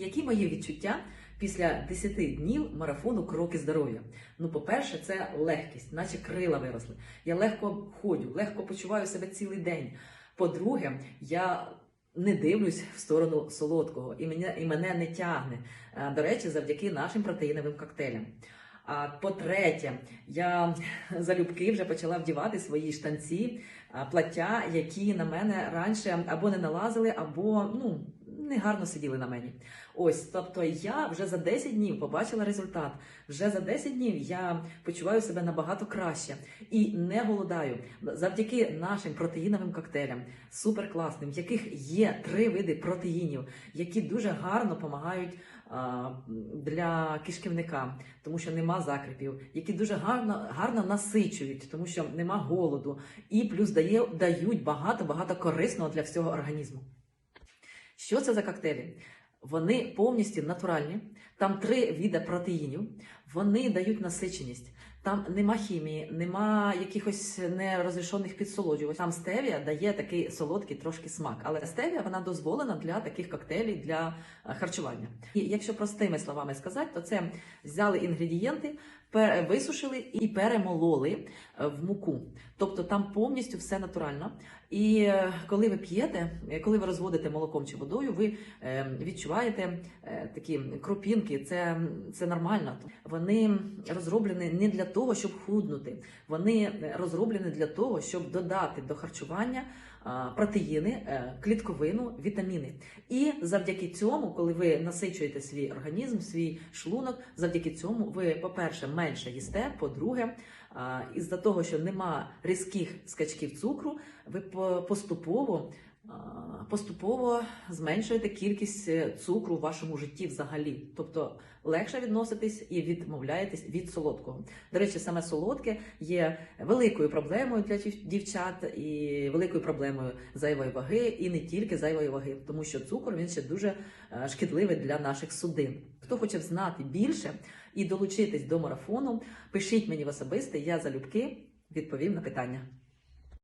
Які мої відчуття після 10 днів марафону Кроки здоров'я? Ну, по-перше, це легкість, наче крила виросли. Я легко ходжу, легко почуваю себе цілий день. По-друге, я не дивлюсь в сторону солодкого і мене, і мене не тягне. Е, До речі, завдяки нашим протеїновим коктейлям. А по-третє, я залюбки вже почала вдівати свої штанці, плаття, які на мене раніше або не налазили, або ну не гарно сиділи на мені. Ось, тобто я вже за 10 днів побачила результат. Вже за 10 днів я почуваю себе набагато краще і не голодаю. Завдяки нашим протеїновим коктейлям, супер класним, в яких є три види протеїнів, які дуже гарно допомагають для кишківника, тому що нема закріпів, які дуже гарно, гарно насичують, тому що нема голоду, і плюс дає, дають багато багато корисного для всього організму. Що це за коктейлі? Вони повністю натуральні. Там три види протеїнів. Вони дають насиченість. Там нема хімії, нема якихось нерозрішених підсолоджувань. Там стевія дає такий солодкий трошки смак. Але стевія вона дозволена для таких коктейлів для е, харчування. І якщо простими словами сказати, то це взяли інгредієнти, висушили і перемололи е, в муку. Тобто там повністю все натурально. І е, коли ви п'єте, коли ви розводите молоком чи водою, ви відчуваєте такі кропінки. Це, це нормально. Вони розроблені не для того, щоб худнути. Вони е, розроблені для того, щоб додати до харчування протеїни, е, клітковину, вітаміни. І завдяки цьому, коли ви насичуєте свій організм, свій шлунок, завдяки цьому ви, по-перше, менше їсте. По-друге, із-за того, що нема різких скачків цукру, ви поступово. Поступово зменшуєте кількість е, цукру в вашому житті взагалі, тобто легше відноситись і відмовляєтесь від солодкого. До речі, саме солодке є великою проблемою для дівчат і великою проблемою зайвої ваги, і не тільки зайвої ваги, тому що цукор він ще дуже е, шкідливий для наших судин. Хто хоче знати більше і долучитись до марафону, пишіть мені в особисте, я залюбки відповім на питання.